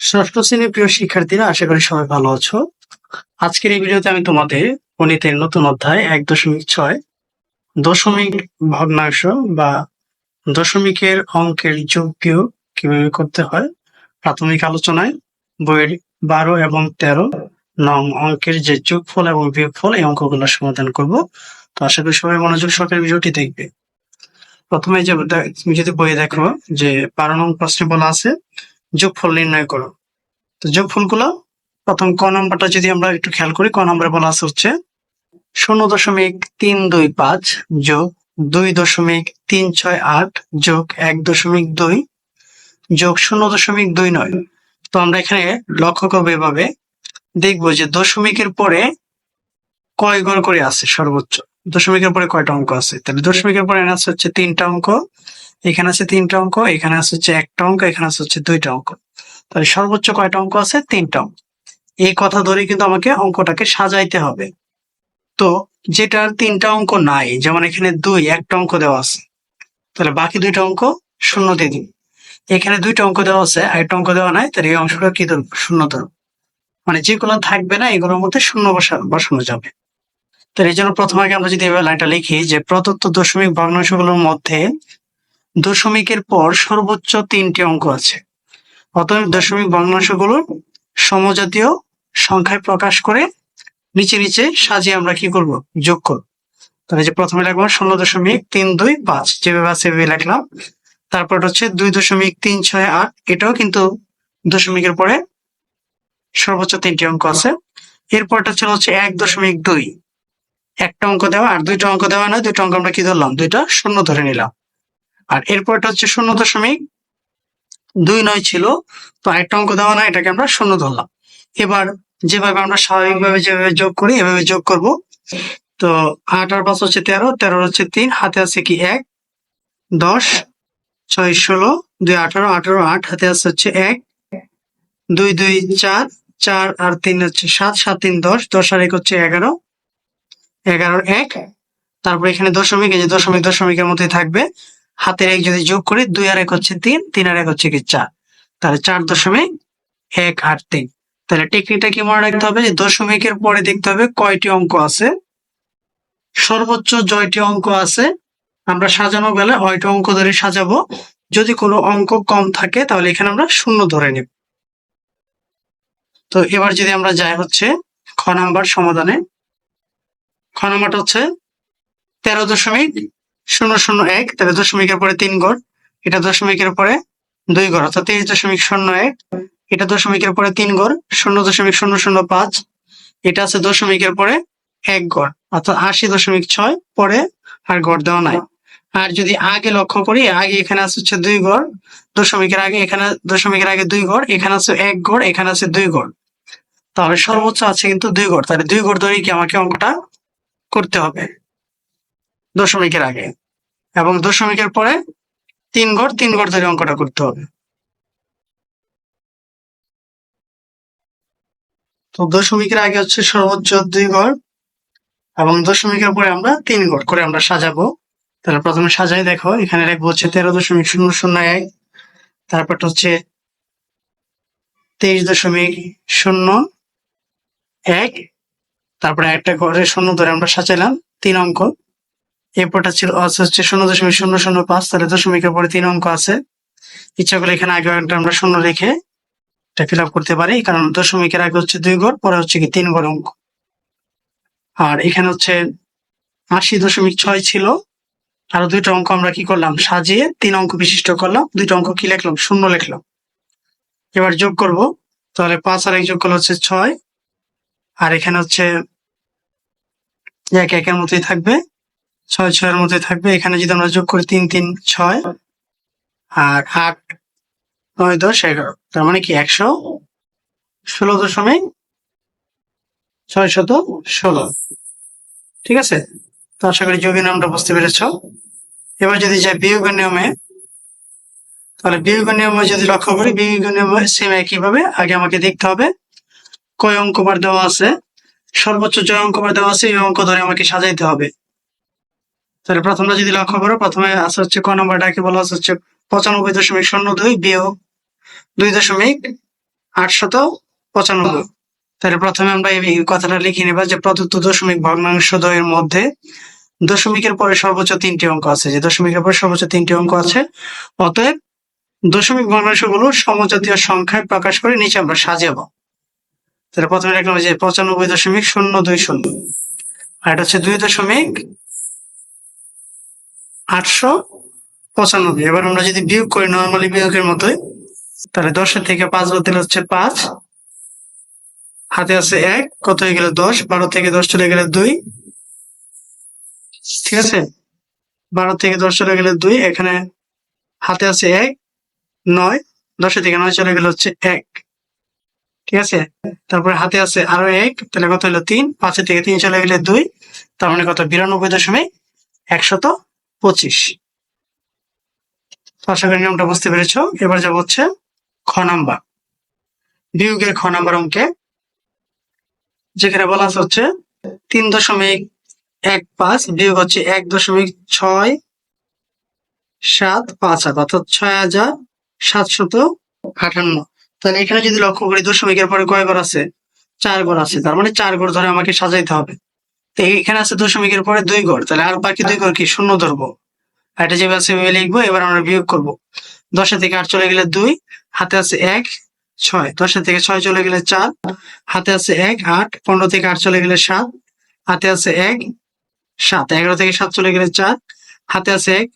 ষষ্ঠ শ্রেণির প্রিয় শিক্ষার্থীরা, আশা করি সবাই ভালো আছো। আজকের এই ভিডিওতে আমি তোমাদের গণিতের নতুন অধ্যায় এক দশমিক ছয় দশমিক ভগ্নাংশ বা দশমিকের অঙ্কের যোগ বিয়োগ কীভাবে করতে হয়, প্রাথমিক আলোচনায় বইয়ের বারো এবং তেরো নং অঙ্কের যে যোগফল এবং বিয়োগফল এই অঙ্কগুলো সমাধান করব। তো আশা করি সবাই মনোযোগ সহকারে ভিডিওটি দেখবে। প্রথমে যে তুমি যদি বইয়ে দেখো যে বারো নং প্রশ্নে বলা আছে যোগফল নির্ণয় করো। তো যোগফলগুলো, প্রথম ক নাম্বারটা যদি আমরা একটু খেয়াল করি, ক নাম্বারে বলা আছে হচ্ছে শূন্য দশমিক তিন দুই পাঁচ যোগ দুই দশমিক তিন ছয় আট যোগ এক দশমিক দুই যোগ শূন্য দশমিক দুই নয়। তো আমরা এখানে লক্ষ্য করব এভাবে। দেখব যে দশমিকের পরে কয় ঘর করে আছে সর্বোচ্চ? দশমিকের পরে কয়টা অঙ্ক আছে? তাহলে দশমিকের পরে আছে হচ্ছে তিনটা অঙ্ক। এখানে আছে তিনটা অঙ্ক, এখানে আছে হচ্ছে একটা অঙ্ক, এখানে আছে হচ্ছে দুইটা অঙ্ক। তাহলে সর্বোচ্চ কয়টা অঙ্ক আছে? তিনটা অঙ্ক। এই কথা ধরে কিন্তু আমাকে অঙ্কটাকে সাজাইতে হবে। তো যেটার তিনটা অঙ্ক নাই, যেমন এখানে দুই, একটা অঙ্ক দেওয়া আছে। তাহলে বাকি দুইটা অঙ্ক শূন্য দিয়ে দিন এখানে দুইটা অঙ্ক দেওয়া আছে একটা অঙ্ক দেওয়া নাই, তাহলে এই অংশটা কি ধরবো? শূন্য ধরবো। মানে যেগুলো থাকবে না, এগুলোর মধ্যে শূন্য বসা বসানো যাবে। তো এই জন্য প্রথমে আগে আমরা যদি এভাবে লাইনটা লিখি যে প্রদত্ত দশমিক ভগ্নাংশগুলোর মধ্যে দশমিকের পর সর্বোচ্চ তিনটি অঙ্ক আছে। অতএব দশমিক ভগ্নাংশগুলো সমজাতীয় সংখ্যায় প্রকাশ করে নিচে নিচে সাজিয়ে আমরা কি করব? যোগ করব। তাহলে যে প্রথমে লিখব শূন্য দশমিক তিন দুই পাঁচ, যেভাবে আছে সেভাবে লিখলাম। তারপর হচ্ছে দুই দশমিক তিন ছয় আট, এটাও কিন্তু দশমিকের পরে সর্বোচ্চ তিনটি অঙ্ক আছে। এরপরটা ছিল হচ্ছে এক দশমিক দুই। একটা অঙ্ক দেওয়া আর দুইটা অঙ্ক দেওয়া নয়, দুইটা অঙ্ক আমরা কি ধরলাম? দুইটা শূন্য ধরে নিলাম। আর এরপরটা হচ্ছে শূন্য দশমিক দুই নয় ছিল। তো আরেকটা অঙ্ক দেওয়া না এটাকে আমরা শূন্য ধরলাম। এবার যেভাবে আমরা স্বাভাবিকভাবে যেভাবে যোগ করি, এভাবে যোগ করব। তো আট আর পাঁচ হচ্ছে তেরো তেরো হচ্ছে তিন, হাতে আছে কি এক, দশ, ছয়, ষোলো, দুই, আঠারো আঠারো, আট, হাতে আছে হচ্ছে এক, দুই দুই, চার চার আর তিন হচ্ছে সাত সাত, তিন, দশ দশ আর এক হচ্ছে এগারো, এগারোর এক। তারপর এখানে দশমিক, এই যে দশমিক, দশমিকের মধ্যে থাকবে। হাতের এক যদি যোগ করি, দুই আর এক হচ্ছে তিন তিন আর এক হচ্ছে কি চার। তাহলে চার দশমিক এক আট তিন। তাহলে টেকনিকটা কি মনে রাখতে হবে যে দশমিকের পরে দেখতে হবে কয়টি অঙ্ক আছে। সর্বোচ্চ জয়টি অঙ্ক আছে। আমরা সাজানো গেলে ওইটা অঙ্ক ধরে সাজাবো। যদি কোনো অঙ্ক কম থাকে, তাহলে এখানে আমরা শূন্য ধরে নেব। তো এবার যদি আমরা যাই হচ্ছে খ নাম্বার সমাধানে। খ নাম্বারটা হচ্ছে তেরো দশমিক শূন্য শূন্য এক, তাহলে দশমিকের পরে তিন গড়, এটা দশমিকের পরে দুই গড়, অর্থাৎ তেইশ দশমিক শূন্য এক, এটা দশমিকের পরে তিন গড়, শূন্য দশমিক শূন্য শূন্য পাঁচ, এটা আছে দশমিকের পরে এক গড়, অর্থাৎ আশি দশমিক ছয় পরে আর গড় দেওয়া নাই। আর যদি আগে লক্ষ্য করি, আগে এখানে আছে হচ্ছে দুই গড়, দশমিকের আগে এখানে, দশমিকের আগে দুই গড়, এখানে আছে এক গড়, এখানে আছে দুই গড়। তাহলে সর্বোচ্চ আছে কিন্তু দুই গড়, তাহলে দুই গড় ধরেই কি আমাকে অঙ্কটা করতে হবে? দশমিকের আগে। এবং দশমিকের পরে তিন ঘর তিন ঘর ধরে অঙ্কটা করতে হবে। তো দশমিকের আগে হচ্ছে সর্বোচ্চ দুই ঘর, এবং দশমিকের পরে আমরা তিন ঘর করে আমরা সাজাবো। তাহলে প্রথমে সাজাই, দেখো, এখানে লিখব হচ্ছে তেরো দশমিক শূন্য শূন্য এক তারপর হচ্ছে তেইশ দশমিক শূন্য এক, তারপরে একটা ঘরে শূন্য ধরে আমরা সাজাইলাম তিন অঙ্ক। এরপরটা ছিল হচ্ছে শূন্য দশমিক শূন্য শূন্য পাঁচ, তাহলে দশমিকের পরে তিন অঙ্ক আছে। ইচ্ছা করলে এখানে আগে একটা আমরা শূন্য রেখে এটা ফিল আপ করতে পারি, কারণ দশমিকের আগে হচ্ছে দুই গড় পরে হচ্ছে কি তিন গড় অঙ্ক। আর এখানে হচ্ছে আশি দশমিক ছয় ছিল, আরও দুইটা অঙ্ক আমরা কি করলাম? সাজিয়ে তিন অঙ্ক বিশিষ্ট করলাম, দুইটা অঙ্ক কি লিখলাম? শূন্য লিখলাম। এবার যোগ করব, তাহলে পাঁচ আর এক যোগ করলে হচ্ছে ছয়, আর এখানে হচ্ছে এক, একের মতোই থাকবে। ছয় ছয়ের মধ্যে থাকবে। এখানে যদি আমরা যোগ করি তিন তিন, ছয় আর আট, নয়, দশ, এগারো, তার মানে কি একশো ষোলো দশমিক ছয় শত ষোলো। ঠিক আছে? তো আশা করি যোগের নামটা বুঝতে পেরেছ। এবার যদি যাই বিয়োগের নিয়মে, তাহলে বিয়োগের নিয়মে যদি লক্ষ্য করি, বিয়োগের নিয়মে সেম একইভাবে আগে আমাকে দেখতে হবে। কয় অঙ্ক বার দেওয়া আছে? সর্বোচ্চ জয় অঙ্ক বার দেওয়া আছে, এই অঙ্ক ধরে আমাকে সাজাইতে হবে। তাহলে প্রথমে যদি লক্ষ্য করো, প্রথমে আছে হচ্ছে ক নম্বরটাকে বলা হচ্ছে পঁচানব্বই দশমিক শূন্য দুই বিয়োগ দুই দশমিক আটশত পঁচানব্বই। তাহলে প্রথমে আমরা এই এই কথাটা লিখে নেবা যে প্রদত্ত দশমিক ভগ্নাংশ দ্বয়ের মধ্যে দশমিকের পরে সর্বোচ্চ তিনটি অঙ্ক আছে। যে দশমিকের পরে সর্বোচ্চ তিনটি অঙ্ক আছে, অতএব দশমিক ভগ্নাংশগুলো সমজাতীয় সংখ্যায় প্রকাশ করে নিচে আমরা সাজাবো। তাহলে প্রথমে লিখলাম যে পঁচানব্বই দশমিক শূন্য দুই শূন্য। আর এটা হচ্ছে দুই দশমিক আটশো পঁচানব্বই। এবার আমরা যদি বিয়োগ করি নর্মালি বিয়োগের মতোই, তাহলে দশের থেকে পাঁচ বাদ দিলে হচ্ছে পাঁচ। হাতে আছে এক, কত হয়ে গেল দশ? বারো থেকে দশ চলে গেলে দুই। ঠিক আছে? বারো থেকে দশ চলে গেলে দুই, এখানে হাতে আছে এক, নয়। দশের থেকে নয় চলে গেলে হচ্ছে এক। ঠিক আছে? তারপরে হাতে আছে আরও এক, তাহলে কত হলো তিন? পাঁচের থেকে তিন চলে গেলে দুই। তার মানে কত? বিরানব্বই দশমিক একশত পঁচিশ। আশা করি নিয়মটা বুঝতে পেরেছ? এবার যাব হচ্ছে খ নাম্বার। বিয়োগের খ নাম্বার অঙ্কে, যেখানে বলা হচ্ছে তিন দশমিক এক পাঁচ বিয়োগ হচ্ছে এক দশমিক ছয় সাত পাঁচ আট অর্থাৎ ছয় হাজার সাতশত আটান্ন। তাহলে এখানে যদি লক্ষ্য করি, দশমিকের পরে কয় ঘর আছে? চার ঘর আছে। তার মানে চার ঘর ধরে আমাকে সাজাইতে হবে। তো এখানে আছে দশমিকের পরে দুই ঘর। তাহলে আর বাকি দুই ঘর কি? শূন্য ধরবো। এটা যেভাবে আছে লিখব, এবার আমরা বিয়োগ করব। দশের থেকে আট চলে গেলে দুই, হাতে আছে এক, ছয়। দশের থেকে ছয় চলে গেলে চার, হাতে আছে এক, আট। পনেরো থেকে আট চলে গেলে সাত, হাতে আছে এক, সাত। এগারো থেকে সাত চলে গেলে চার, হাতে আছে এক,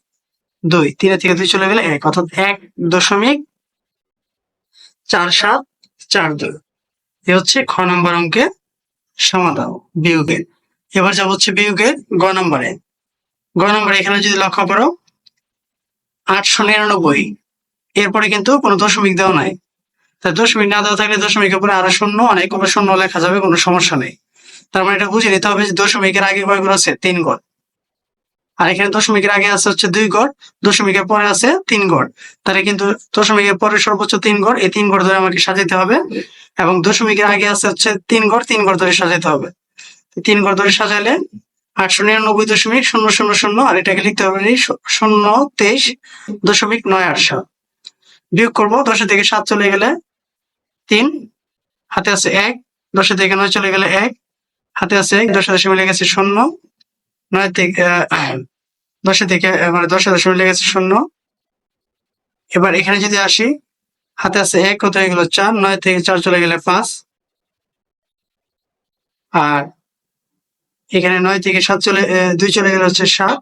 দুই। তিন থেকে দুই চলে গেলে এক। অর্থাৎ এক দশমিক চার সাত চার দুই। এ হচ্ছে খ নম্বর অঙ্কের সমাধান বিয়োগের। এবার যাব হচ্ছে বিয়োগের গ নম্বরে। গ নম্বরে এখানে যদি লক্ষ্য করো, আটশো নিরানব্বই। এরপরে কিন্তু কোনো দশমিক দেওয়া নাই। তা দশমিক না দেওয়া থাকলে দশমিকের পরে আরও শূন্য, অনেক উপরে শূন্য লেখা যাবে, কোনো সমস্যা নেই। তার মানে এটা বুঝে নিতে হবে যে দশমিকের আগে কয় ঘর আছে? তিন ঘর আর এখানে দশমিকের আগে আছে হচ্ছে দুই ঘর দশমিকের পরে আছে তিন ঘর তাহলে কিন্তু দশমিকের পরে সর্বোচ্চ তিন ঘর এই তিন ঘর ধরে আমাকে সাজাইতে হবে। এবং দশমিকের আগে আছে হচ্ছে তিন ঘর তিন ঘর ধরে সাজাইতে হবে। তিন ঘর ধরে সাজালে আটশো নিরানব্বই দশমিক শূন্য শূন্য শূন্য, আর এটাকে লিখতে হবে শূন্য তেইশ দশমিক নয় আটশো বিয়োগ করব দশের থেকে সাত চলে গেলে তিন, হাতে আছে এক দশের থেকে নয় চলে গেলে এক, হাতে আছে এক দশের দশমিক মিলে গেছে শূন্য, নয় থেকে দশের থেকে মানে দশের দশমিক মিলে গেছে শূন্য। এবার এখানে যদি আসি, হাতে আছে এক, কত হয়ে গেল চার, নয় থেকে চার চলে গেলে পাঁচ, আর এখানে নয় থেকে সাত চলে দুই চলে গেলে হচ্ছে সাত,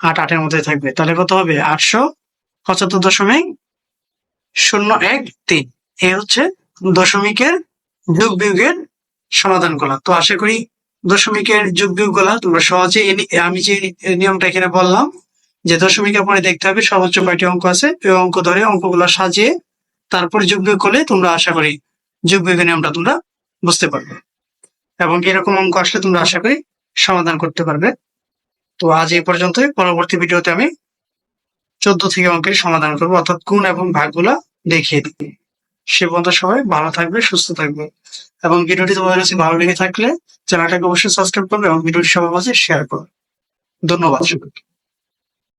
আট, আটের মধ্যে থাকবে। তাহলে কত হবে? আটশো পঁচাত্তর দশমিক শূন্য এক তিন। এ হচ্ছে দশমিকের যুগ বিয়োগের সমাধান করা তো আশা করি দশমিকের যোগ বিয়োগগুলা তোমরা সহজে আমি যে নিয়মটা এখানে বললাম যে দশমিকের পরে দেখতে হবে, সর্বোচ্চ কয়টি অঙ্ক আছে ওই অঙ্ক ধরে অঙ্কগুলো সাজিয়ে তারপর যোগ বিয়োগ করলে তোমরা আশা করি যোগ বিয়োগের নিয়মটা তোমরা বুঝতে পারবে। এবং এরকম অঙ্ক আসলে তোমরা আশা করি সমাধান করতে পারবে। তো আজ এই পর্যন্তই। পরবর্তী ভিডিওতে আমি চোদ্দ থেকে অঙ্কের সমাধান করব, অর্থাৎ গুণ এবং ভাগগুলা দেখিয়ে দিই সে পর্যন্ত সবাই ভালো থাকবে, সুস্থ থাকবে। এবং ভিডিওটি তোমাদের কাছে ভালো লেগে থাকলে চ্যানেলটাকে অবশ্যই সাবস্ক্রাইব করবে এবং ভিডিওটি সবার মাঝে শেয়ার করবে। ধন্যবাদ। সবাইকে